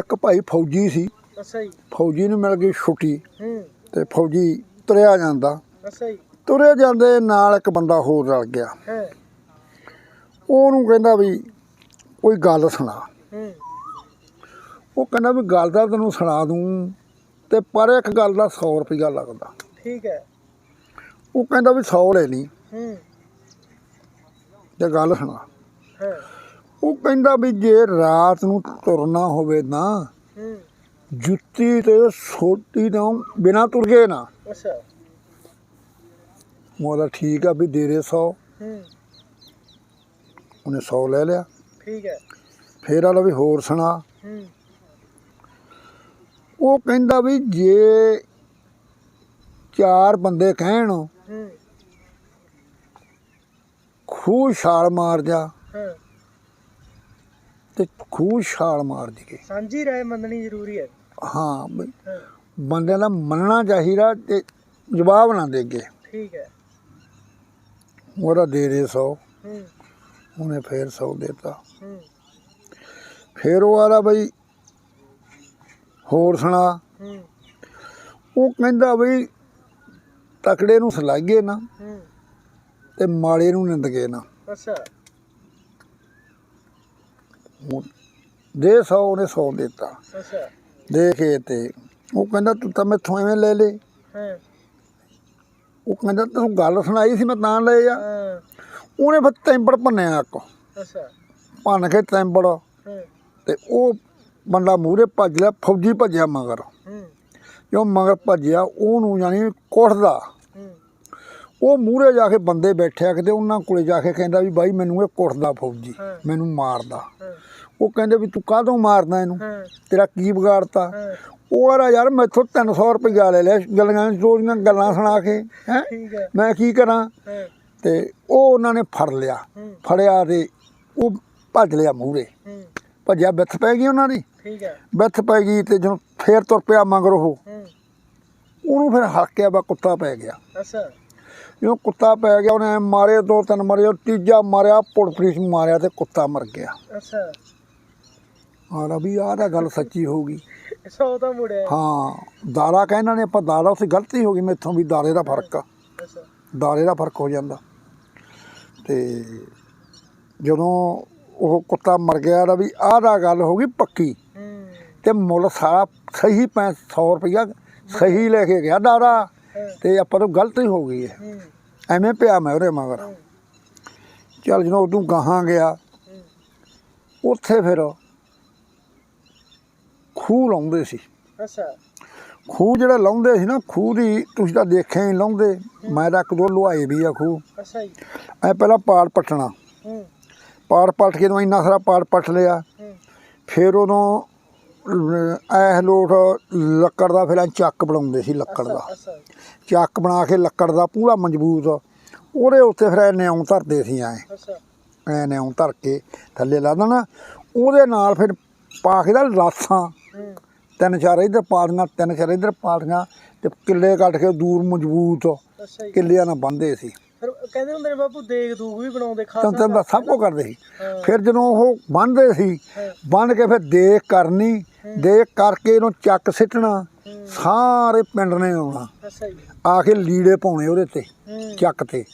ਇੱਕ ਭਾਈ ਫੌਜੀ ਸੀ। ਅੱਛਾ ਜੀ। ਫੌਜੀ ਨੂੰ ਮਿਲ ਗਈ ਛੁੱਟੀ ਹੂੰ। ਤੇ ਫੌਜੀ ਤੁਰਿਆ ਜਾਂਦਾ। ਅੱਛਾ ਜੀ। ਤੁਰੇ ਜਾਂਦੇ ਨਾਲ ਇੱਕ ਬੰਦਾ ਹੋਰ ਰਲ ਗਿਆ। ਹਾਂ। ਉਹਨੂੰ ਕਹਿੰਦਾ ਵੀ ਕੋਈ ਗੱਲ ਸੁਣਾ। ਹੂੰ। ਉਹ ਕਹਿੰਦਾ ਵੀ ਗੱਲ ਤਾਂ ਤੈਨੂੰ ਸੁਣਾ ਦੂੰ ਤੇ ਪਰ ਇੱਕ ਗੱਲ ਦਾ 100 ਰੁਪਇਆ ਲੱਗਦਾ। ਠੀਕ ਹੈ। ਉਹ ਕਹਿੰਦਾ ਵੀ 100 ਲੈ ਲਈ ਹੂੰ। ਤੇ ਗੱਲ ਸੁਣਾ। ਹਾਂ। ਉਹ ਕਹਿੰਦਾ ਵੀ ਜੇ ਰਾਤ ਨੂੰ ਤੁਰਨਾ ਹੋਵੇ ਨਾ ਜੁੱਤੀ ਤੇ ਸੋਟੀ ਤੋਂ ਬਿਨਾ ਤੁਰ ਗਏ ਨਾ। ਅੱਛਾ। ਮੋਦਾ ਠੀਕ ਆ ਵੀ ਦੇ ਦੇ 100 ਹੂੰ। ਉਹਨੇ 100 ਲੈ ਲਿਆ। ਠੀਕ ਹੈ। ਫੇਰ ਆਲਾ ਵੀ ਹੋਰ ਸੁਣਾ। ਉਹ ਕਹਿੰਦਾ ਵੀ ਜੇ ਚਾਰ ਬੰਦੇ ਕਹਿਣ ਖੂਹ ਛਾਲ ਮਾਰ ਜਾ। ਹਾਂ। ਤੇ ਖੂਹ ਛਾਲ ਮਾਰ ਜੀਏ। ਸਾਂਝੀ ਰਾਏ ਮੰਨਣੀ ਜ਼ਰੂਰੀ ਹੈ। ਹਾਂ ਹਾਂ। ਬੰਦੇ ਦਾ ਮੰਨਣਾ ਚਾਹੀਦਾ ਤੇ ਜਵਾਬ ਨਾ ਦੇਗੇ ਠੀਕ ਹੈ। ਉਹਦਾ ਦੇ ਦੇ 100 ਹੂੰ। ਉਹਨੇ ਫੇਰ 100 ਦੇਤਾ। ਹੂੰ। ਫੇਰ ਉਹ ਆਲਾ ਬਈ ਹੋਰ ਸੁਣਾ। ਹੂੰ। ਉਹ ਕਹਿੰਦਾ ਬਈ ਤਕੜੇ ਨੂੰ ਸਲਾਈਏ ਨਾ ਹੂੰ। ਤੇ ਮਾੜੇ ਨੂੰ ਨਿੰਦਗੇ ਨਾ। ਅੱਛਾ। ਦੇ 100 ਉਹਨੇ 100 ਦਿੱਤਾ। ਅੱਛਾ। ਦੇ ਕੇ ਤੇ। ਉਹ ਕਹਿੰਦਾ ਤੂੰ ਤਾਂ ਮੈਥੋਂ ਐਵੇਂ ਲੈ ਲੇ। ਹਾਂ। ਉਹ ਕਹਿੰਦਾ ਤੈਨੂੰ ਗੱਲ ਸੁਣਾਈ ਸੀ ਮੈਂ ਤਾਂ ਲਏ ਆ। ਉਹਨੇ ਫਿਰ ਤੈਂਬੜ ਭੰਨਿਆ ਇੱਕ। ਅੱਛਾ। ਭੰਨ ਕੇ ਹਾਂ। ਤੇ ਉਹ ਬੰਦਾ ਮੂਹਰੇ ਭੱਜ ਲਿਆ ਫੌਜੀ ਭੱਜਿਆ ਮਗਰ। ਜੋ ਮਗਰ ਭੱਜਿਆ ਉਹਨੂੰ ਜਾਨੀ ਕੁੱਟਦਾ। ਹੂੰ ਉਹ ਮੂਹਰੇ ਜਾ ਕੇ ਬੰਦੇ ਬੈਠਿਆ ਕਿਤੇ ਉਹਨਾਂ ਕੋਲੇ ਜਾ ਕੇ ਕਹਿੰਦਾ ਵੀ ਬਾਈ ਮੈਨੂੰ ਇਹ ਕੁੱਟਦਾ ਫੌਜੀ। ਮੈਨੂੰ ਮਾਰਦਾ। ਉਹ ਕਹਿੰਦੇ ਵੀ ਤੂੰ ਕਾਹਤੋਂ ਮਾਰਦਾ ਇਹਨੂੰ? ਤੇਰਾ ਕੀ ਵਿਗਾੜਤਾ? ਉਹ ਆਰਾ ਯਾਰ ਮੈਥੋਂ 300 ਰੁਪਇਆ ਲੈ ਲਿਆ ਗੱਲਾਂ ਰੋਜ਼ੀਆਂ ਗੱਲਾਂ ਸੁਣਾ ਕੇ ਹੈ? ਮੈਂ ਕੀ ਕਰਾਂ? ਤੇ ਉਹ ਉਹਨਾਂ ਨੇ ਫੜ ਲਿਆ। ਫੜਿਆ ਤੇ ਉਹ ਭੱਜ ਲਿਆ ਮੂਹਰੇ। ਭੱਜਿਆ ਬਿੱਥ ਪੈ ਗਈ ਉਹਨਾਂ ਦੀ? ਠੀਕ ਹੈ। ਬਿੱਥ ਪੈ ਗਈ ਤੇ ਜਦੋਂ ਫੇਰ ਤੁਰ ਪਿਆ ਮਗਰ ਉਹ। ਉਹਨੂੰ ਫਿਰ ਹਲਕਿਆ ਵਾ ਕੁੱਤਾ ਪੈ ਗਿਆ। ਅੱਛਾ। ਜਦੋਂ ਕੁੱਤਾ ਪੈ ਗਿਆ ਉਹਨੇ ਮਾਰੇ ਦੋ ਤਿੰਨ ਮਾਰੇ ਉਹ ਤੀਜਾ ਮਾਰਿਆ ਪੁੜਪਰੀਸ ਨੂੰ ਮਾਰਿਆ ਤੇ ਕੁੱਤਾ ਮਰ ਗਿਆ। ਅੱਛਾ। ਆਹ ਵੀ ਆਹ ਤਾਂ ਗੱਲ ਸੱਚੀ ਹੋ ਗਈ। ਸੌ ਤਾਂ ਮੁੜਿਆ। ਹਾਂ ਦਾਰਾ ਕਹਿਣਾ ਨੇ ਆਪਾਂ ਦਾਰਾ ਉਸੇ ਗਲਤੀ ਹੋ ਗਈ ਮੈਥੋਂ ਵੀ ਦਾਰੇ ਦਾ ਫ਼ਰਕ। ਆ ਅੱਛਾ। ਦਾਰੇ ਦਾ ਫ਼ਰਕ ਹੋ ਜਾਂਦਾ। ਤੇ ਜਦੋਂ ਉਹ ਕੁੱਤਾ ਮਰ ਗਿਆ ਦਾ ਵੀ ਆਹ ਦਾ ਗੱਲ ਹੋ ਗਈ ਪੱਕੀ। ਹੂੰ। ਤੇ ਮੁੱਲ ਸਾਰਾ ਸਹੀ ਪੈ 100 ਰੁਪਇਆ ਸਹੀ ਲੈ ਕੇ ਗਿਆ ਦਾਰਾ ਹਾਂ ਤੇ ਆਪਾਂ ਤੋਂ ਗਲਤੀ ਹੋ ਗਈ ਹੈ। ਹੂੰ ਐਵੇਂ ਪਿਆ ਮੈਂ ਉਹਦੇ ਮਗਰ। ਹੂੰ ਚੱਲ ਜਦੋਂ ਉਦੋਂ ਗਾਹਾਂ ਗਿਆ ਹੂੰ ਉੱਥੇ ਫਿਰ ਖੂਹ ਲਾਉਂਦੇ ਸੀ। ਅੱਛਾ। ਖੂਹ ਜਿਹੜਾ ਲਾਉਂਦੇ ਸੀ ਨਾ ਖੂਹ ਦੀ ਤੁਸੀਂ ਤਾਂ ਦੇਖਿਆ ਹੀ ਲਾਉਂਦੇ। ਮੈਂ ਤਾਂ ਇੱਕ ਦੋ ਲੁਹਾਏ ਵੀ ਆ ਖੂਹ। ਅੱਛਾ ਜੀ। ਐ ਪਹਿਲਾਂ ਪਾੜ ਪੱਟਣਾ। ਹੂੰ। ਪਾੜ ਪੱਟ ਕੇ ਜਦੋਂ ਇੰਨਾ ਸਾਰਾ ਪਾੜ ਪੱਟ ਲਿਆ ਹੂੰ। ਫਿਰ ਉਦੋਂ ਐ ਲੋਟ ਲੱਕੜ ਦਾ ਫਿਰ ਚੱਕ ਬਣਾਉਂਦੇ ਸੀ ਲੱਕੜ ਦਾ। ਚੱਕ ਬਣਾ ਕੇ ਲੱਕੜ ਦਾ ਪੂਰਾ ਮਜ਼ਬੂਤ। ਉਹਦੇ ਉੱਤੇ ਫਿਰ ਐ ਨਿਉਂ ਧਰਦੇ ਸੀ ਐ। ਐ ਨਿਉਂ ਧਰ ਕੇ ਥੱਲੇ ਲਾ ਦੇਣਾ। ਉਹਦੇ ਨਾਲ ਫਿਰ ਪਾ ਕੇ ਦਾ ਲਾਸਾਂ। ਤਿੰਨ ਚਾਰ ਇੱਧਰ ਪਾ ਦੀਆਂ ਤਿੰਨ ਚਾਰ ਇੱਧਰ ਪਾ ਦੀਆਂ ਤੇ ਕਿੱਲੇ ਕੱਟ ਕੇ ਦੂਰ ਮਜ਼ਬੂਤ ਕਿੱਲਿਆਂ ਨਾਲ ਬੰਨ੍ਹਦੇ ਸੀ। ਫਿਰ ਕਹਿੰਦੇ ਹੁੰਦੇ ਨੇ ਬਾਪੂ ਦੇਗ ਦੂਗ ਵੀ ਬਣਾਉਂਦੇ ਤਾਂ ਖਾਸਾ ਤੈਨੂੰ ਦਾ ਸਭ ਕੁਝ ਕਰਦੇ ਸੀ। ਫਿਰ ਜਦੋਂ ਉਹ ਬੰਨ੍ਹਦੇ ਸੀ। ਬੰਨ ਕੇ ਫਿਰ ਦੇਖ ਕਰਨੀ ਦੇਖ ਕਰਕੇ ਇਹਨੂੰ ਚੱਕ ਸਿੱਟਣਾ ਸਾਰੇ ਪਿੰਡ ਨੇ ਆਉਣਾ। ਆ ਕੇ ਲੀੜੇ ਪਾਉਣੇ ਉਹਦੇ ਤੇ ਚੱਕ ਤੇ।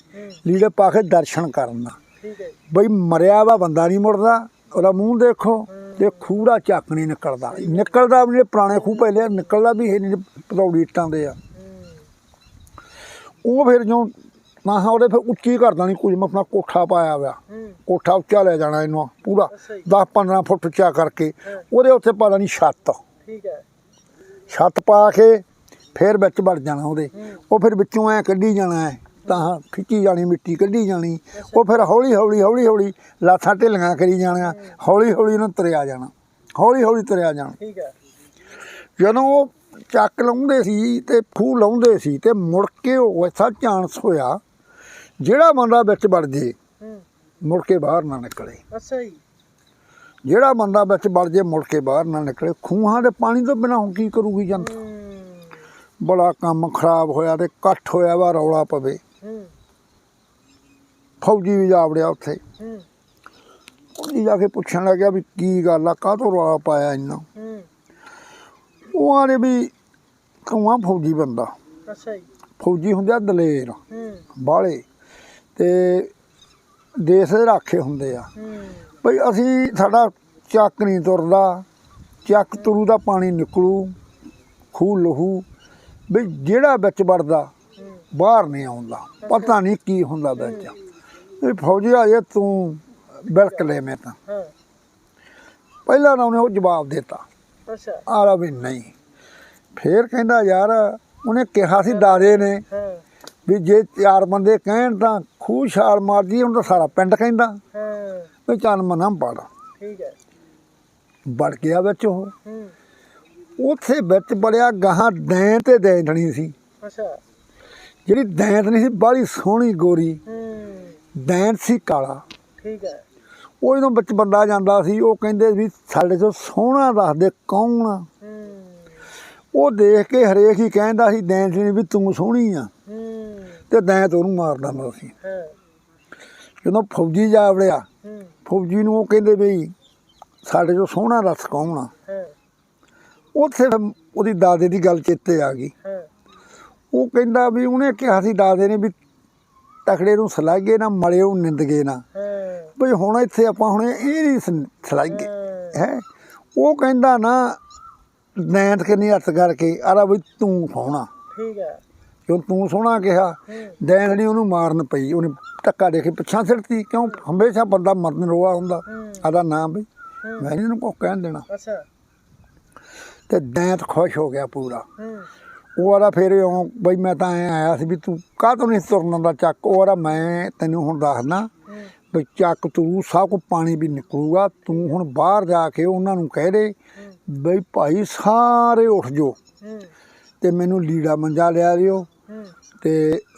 ਲੀੜੇ ਪਾ ਕੇ ਦਰਸ਼ਨ ਕਰਨਾ ਹੈ ਬਈ ਮਰਿਆ ਵਾ ਬੰਦਾ ਨਹੀਂ ਮੁੜਦਾ ਉਹਦਾ ਮੂੰਹ ਦੇਖੋ ਤੇ ਖੂੜਾ ਚੱਕ ਨਹੀਂ ਨਿਕਲਦਾ। ਨਿਕਲਦਾ ਵੀ ਨਹੀਂ ਪੁਰਾਣੇ ਖੂਹ ਪਹਿਲੇ ਨਿਕਲਦਾ ਵੀ ਇਹ ਨਹੀਂ ਪਤੌੜੀ ਇੱਟਾਂ ਦੇ ਆ। ਉਹ ਫਿਰ ਜੋ ਨਾ ਹਾਂ ਉਹਦੇ ਫਿਰ ਉੱਚੀ ਕਰਦਾ ਨਹੀਂ ਕੁਝ ਮੈਂ ਆਪਣਾ ਕੋਠਾ ਪਾਇਆ ਹੋਇਆ। ਕੋਠਾ ਉੱਚਾ ਲੈ ਜਾਣਾ ਇਹਨੂੰ ਪੂਰਾ ਅੱਛਾ ਜੀ। 10 15 ਫੁੱਟ ਉੱਚਾ ਕਰਕੇ। ਉਹਦੇ ਉੱਤੇ ਪਾ ਲੈਣੀ ਛੱਤ। ਠੀਕ ਹੈ। ਛੱਤ ਪਾ ਕੇ ਫਿਰ ਵਿੱਚ ਵੜ ਜਾਣਾ ਉਹਦੇ। ਉਹ ਫਿਰ ਵਿੱਚੋਂ ਐ ਕੱਢੀ ਜਾਣਾ ਹੈ। ਤਾਂ ਖਿੱਚੀ ਜਾਣੀ ਮਿੱਟੀ ਕੱਢੀ ਜਾਣੀ। ਉਹ ਫਿਰ ਹੌਲੀ ਹੌਲੀ ਹੌਲੀ ਹੌਲੀ ਲਾਥਾਂ ਢਿੱਲੀਆਂ ਕਰੀ ਜਾਣੀਆਂ। ਹੌਲੀ ਹੌਲੀ ਉਹਨੂੰ ਤਰਿਆ ਜਾਣਾ। ਹੌਲੀ ਹੌਲੀ ਤਰਿਆ ਜਾਣਾ। ਠੀਕ ਹੈ। ਜਦੋਂ ਉਹ ਚੱਕ ਲਾਉਂਦੇ ਸੀ ਤੇ ਖੂਹ ਲਾਉਂਦੇ ਸੀ ਤੇ ਮੁੜ ਕੇ ਉਹ ਐਸਾ ਚਾਂਸ ਹੋਇਆ ਜਿਹੜਾ ਬੰਦਾ ਵਿੱਚ ਵੜ ਜੇ ਮੁੜ ਕੇ ਬਾਹਰ ਨਾ ਨਿਕਲੇ। ਅੱਛਾ ਜੀ। ਜਿਹੜਾ ਬੰਦਾ ਵਿੱਚ ਵੜ ਜੇ ਮੁੜ ਕੇ ਬਾਹਰ ਨਾ ਨਿਕਲੇ। ਖੂਹਾਂ ਦੇ ਪਾਣੀ ਤੋਂ ਬਿਨਾਂ ਹੁਣ ਕੀ ਕਰੂਗੀ ਜਨਤਾ? ਬੜਾ ਕੰਮ ਖਰਾਬ ਹੋਇਆ ਤੇ ਇਕੱਠ ਹੋਇਆ ਵਾ ਰੌਲਾ ਪਵੇ। ਫੌਜੀ ਵੀ ਜਾ ਵੜਿਆ ਉੱਥੇ। ਹੂੰ। ਉਹਨੇ ਜਾ ਕੇ ਪੁੱਛਣ ਲੱਗਿਆ ਵੀ ਕੀ ਗੱਲ ਆ ਕਾਹਤੋਂ ਰੌਲਾ ਪਾਇਆ ਇੰਨਾ? ਉਹ ਆਲੇ ਵੀ ਤੂੰ ਆ ਫੌਜੀ ਬੰਦਾ। ਅੱਛਾ ਜੀ। ਫੌਜੀ ਹੁੰਦੇ ਆ ਦਲੇਰ ਹੂੰ। ਬਾਹਲੇ। ਤੇ ਦੇਸ਼ ਦੇ ਰਾਖੇ ਹੁੰਦੇ ਆ। ਭਈ ਅਸੀਂ ਸਾਡਾ ਚੱਕ ਨਹੀਂ ਤੁਰਦਾ ਚੱਕ ਤੁਰੂ ਦਾ ਪਾਣੀ ਨਿਕਲੂ ਖੂਹ ਲਹੂ। ਵੀ ਜਿਹੜਾ ਵਿੱਚ ਵੜਦਾ ਬਾਹਰ ਨਹੀਂ ਆਉਂਦਾ। ਪਤਾ ਨਹੀਂ ਕੀ ਹੁੰਦਾ ਵਿੱਚ। ਇਹ ਫੌਜੀ ਜੇ ਤੂੰ ਬਿਲਕ ਲੈ ਮੈਂ ਤਾਂ। ਪਹਿਲਾਂ ਨਾ ਉਹਨੇ ਉਹ ਜਵਾਬ ਦਿੱਤਾ। ਅੱਛਾ। ਆਲਾ ਵੀ ਨਹੀਂ। ਫੇਰ ਕਹਿੰਦਾ ਯਾਰ ਉਹਨੇ ਕਿਹਾ ਸੀ ਦਾਦੇ ਨੇ ਵੀ ਜੇ ਚਾਰ ਬੰਦੇ ਕਹਿਣ ਤਾਂ ਖੂਹ ਛਾਲ ਮਾਰਦੀ ਉਹਨੂੰ ਤਾਂ ਸਾਰਾ ਪਿੰਡ ਕਹਿੰਦਾ। ਹਾਂ। ਵੀ ਚੱਲ ਮਨਾ ਪੜ ਠੀਕ ਹੈ। ਵੜ ਗਿਆ ਵਿੱਚ ਉਹ। ਉੱਥੇ ਵਿੱਚ ਬੜਿਆ ਗਾਹਾਂ ਦੈਂ ਤੇ ਦੈਂਟਣੀ ਸੀ। ਅੱਛਾ। ਜਿਹੜੀ ਦੈਂਤ ਨਹੀਂ ਸੀ ਬਾਹਲੀ ਸੋਹਣੀ ਗੋਰੀ। ਹੂੰ। ਦੈਂਤ ਸੀ ਕਾਲਾ। ਠੀਕ ਹੈ। ਉਹ ਜਦੋਂ ਵਿੱਚ ਬੰਦਾ ਜਾਂਦਾ ਸੀ ਉਹ ਕਹਿੰਦੇ ਵੀ ਸਾਡੇ ਤੋਂ ਸੋਹਣਾ ਦੱਸਦੇ ਕੌਣ ਆ? ਉਹ ਦੇਖ ਕੇ ਹਰੇਕ ਹੀ ਕਹਿੰਦਾ ਸੀ ਦੈਂਤ ਨਹੀਂ ਵੀ ਤੂੰ ਸੋਹਣੀ ਆ। ਹੂੰ। ਤੇ ਦੈਂਤ ਉਹਨੂੰ ਮਾਰ ਦਿੰਦਾ ਸੀ। ਜਦੋਂ ਫੌਜੀ ਜਾ ਵੜਿਆ ਫੌਜੀ ਨੂੰ ਉਹ ਕਹਿੰਦੇ ਵੀ ਸਾਡੇ ਤੋਂ ਸੋਹਣਾ ਦੱਸ ਕੌਣ ਉੱਥੇ ਉਹਦੀ ਦਾਦੇ ਦੀ ਗੱਲ ਚੇਤੇ ਆ ਗਈ। ਉਹ ਕਹਿੰਦਾ ਵੀ ਉਹਨੇ ਕਿਹਾ ਸੀ ਦਾਦੇ ਨੇ ਵੀ ਤਕੜੇ ਨੂੰ ਸਲਾਗੇ ਨਾ ਮਲਿਓ ਨਿੰਦਗੇ ਨਾ। ਬਈ ਹੁਣ ਇੱਥੇ ਆਪਾਂ ਹੁਣ ਇਹ ਨਹੀਂ ਸਲਾਗੇ ਹਾਂ। ਹੈ? ਉਹ ਕਹਿੰਦਾ ਨਾ ਨੈਂਤ ਕਿੰਨੀ ਹੱਥ ਕਰਕੇ ਆਰਾ ਵੀ ਤੂੰ ਸੋਹਣਾ। ਠੀਕ ਹੈ ਕਿਉਂ ਤੂੰ ਸੋਹਣਾ ਕਿਹਾ? ਹੂੰ ਦੈਂਤਣੀ ਉਹਨੂੰ ਮਾਰਨ ਪਈ ਉਹਨੇ ਧੱਕਾ ਦੇ ਕੇ ਪਿੱਛਾਂ ਸਿੱਟਤੀ ਕਿਉਂ? ਹਮੇਸ਼ਾ ਬੰਦਾ ਮਰਨ ਰੋਆ ਹੁੰਦਾ। ਆਦਾ ਨਾਮ ਬਈ। ਮੈਂ ਨਹੀਂ ਇਹਨੂੰ ਕੋ ਕਹਿਣ ਦੇਣਾ। ਅੱਛਾ। ਤੇ ਦੈਂਤ ਖੁਸ਼ ਹੋ ਗਿਆ ਪੂਰਾ। ਉਹ ਆਲਾ ਫਿਰ ਇਉਂ ਬਈ ਮੈਂ ਤਾਂ ਐ ਆਇਆ ਸੀ ਵੀ ਤੂੰ ਕਾਹਤੋਂ ਨਹੀਂ ਤੁਰਨ ਦਾ ਚੱਕ? ਉਹ ਆਲਾ ਮੈਂ ਤੈਨੂੰ ਹੁਣ ਦੱਸਦਾ ਵੀ ਚੱਕ ਤੂੰ ਸਭ ਕੋ ਪਾਣੀ ਵੀ ਨਿਕਲੂਗਾ ਤੂੰ ਹੁਣ ਬਾਹਰ ਜਾ ਕੇ ਉਹਨਾਂ ਨੂੰ ਕਹਿ ਦੇ ਬਈ ਭਾਈ ਸਾਰੇ ਉੱਠ ਜੋ ਤੇ ਮੈਨੂੰ ਲੀੜਾ ਮੰਜਾ ਲਿਆ ਦਿਓ। ਤੇ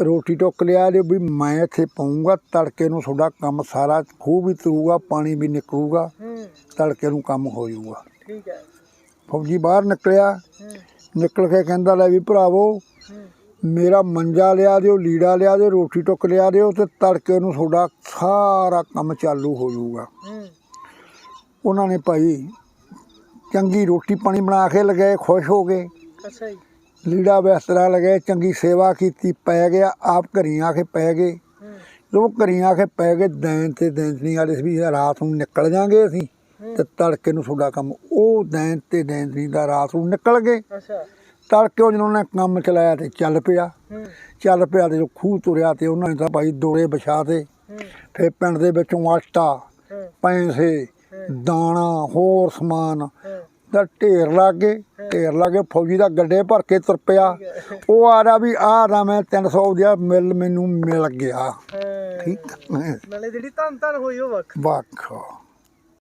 ਰੋਟੀ ਟੁੱਕ ਲਿਆ ਦਿਓ ਵੀ ਮੈਂ ਇੱਥੇ ਪਾਉਂਗਾ ਤੜਕੇ ਨੂੰ ਤੁਹਾਡਾ ਕੰਮ ਸਾਰਾ ਖੂਹ ਵੀ ਤਰੂਗਾ ਪਾਣੀ ਵੀ ਨਿਕਲੂਗਾ ਤੜਕੇ ਨੂੰ ਕੰਮ ਹੋ ਜਾਊਗਾ। ਠੀਕ ਹੈ। ਫੌਜੀ ਬਾਹਰ ਨਿਕਲਿਆ ਨਿਕਲ ਕੇ ਕਹਿੰਦਾ ਲੈ ਵੀ ਭਰਾਵੋ ਮੇਰਾ ਮੰਜਾ ਲਿਆ ਦਿਓ ਲੀੜਾ ਲਿਆ ਦਿਓ ਰੋਟੀ ਟੁੱਕ ਲਿਆ ਦਿਓ ਤੇ ਤੜਕੇ ਨੂੰ ਤੁਹਾਡਾ ਸਾਰਾ ਕੰਮ ਚਾਲੂ ਹੋ ਜਾਊਗਾ। ਉਹਨਾਂ ਨੇ ਭਾਈ ਚੰਗੀ ਰੋਟੀ ਪਾਣੀ ਬਣਾ ਕੇ ਲਗਾਏ ਖੁਸ਼ ਹੋ ਗਏ। ਅੱਛਾ ਜੀ। ਲੀੜਾ ਬਿਸਤਰਾ ਲਗਾਏ ਚੰਗੀ ਸੇਵਾ ਕੀਤੀ ਪੈ ਗਿਆ ਆਪ ਘਰੀ ਆ ਕੇ ਪੈ ਗਏ। ਜਦੋਂ ਘਰੀ ਆ ਕੇ ਪੈ ਗਏ ਦੈਨ ਤੇ ਦੈਂਤਨੀ ਵਾਲੇ ਸੀ ਵੀ ਰਾਤ ਨੂੰ ਨਿਕਲ ਜਾਾਂਗੇ ਅਸੀਂ ਤੇ ਤੜਕੇ ਨੂੰ ਤੁਹਾਡਾ ਕੰਮ। ਉਹ ਦੈਨ ਤੇ ਦੈਂਤਨੀ ਦਾ ਰਾਤ ਨੂੰ ਨਿਕਲ ਗਏ। ਅੱਛਾ। ਤੜਕੇ ਉਹ ਜਦੋਂ ਉਹਨੇ ਕੰਮ ਚਲਾਇਆ ਤੇ ਚੱਲ ਪਿਆ। ਚੱਲ ਪਿਆ ਤੇ ਖੂਹ ਤੁਰਿਆ ਤੇ ਉਹਨਾਂ ਨੇ ਤਾਂ ਭਾਈ ਦੋਰੇ ਵਿਛਾ ਤੇ ਫਿਰ ਪਿੰਡ ਦੇ ਵਿੱਚੋਂ ਆਟਾ ਹੂੰ। ਪੈਸੇ ਦਾਣਾ ਹੋਰ ਸਮਾਨ ਦਾ ਢੇਰ ਲੱਗੇ ਢੇਰ ਲੱਗੇ ਫੌਜੀ ਦਾ ਗੱਡੇ ਭਰ ਕੇ ਤੁਰ ਪਿਆ। ਉਹ ਆ ਰਿਹਾ ਵੀ ਆਹ ਦਾ ਮੈਂ 300 ਦਾ ਮਿਲ ਮੈਨੂੰ ਮਿਲ ਗਿਆ। ਠੀਕ ਨਾਲੇ ਜਿਹੜੀ ਧੰਨ ਧੰਨ ਹੋਈ ਉਹ ਵੱਖ। ਵੱਖ।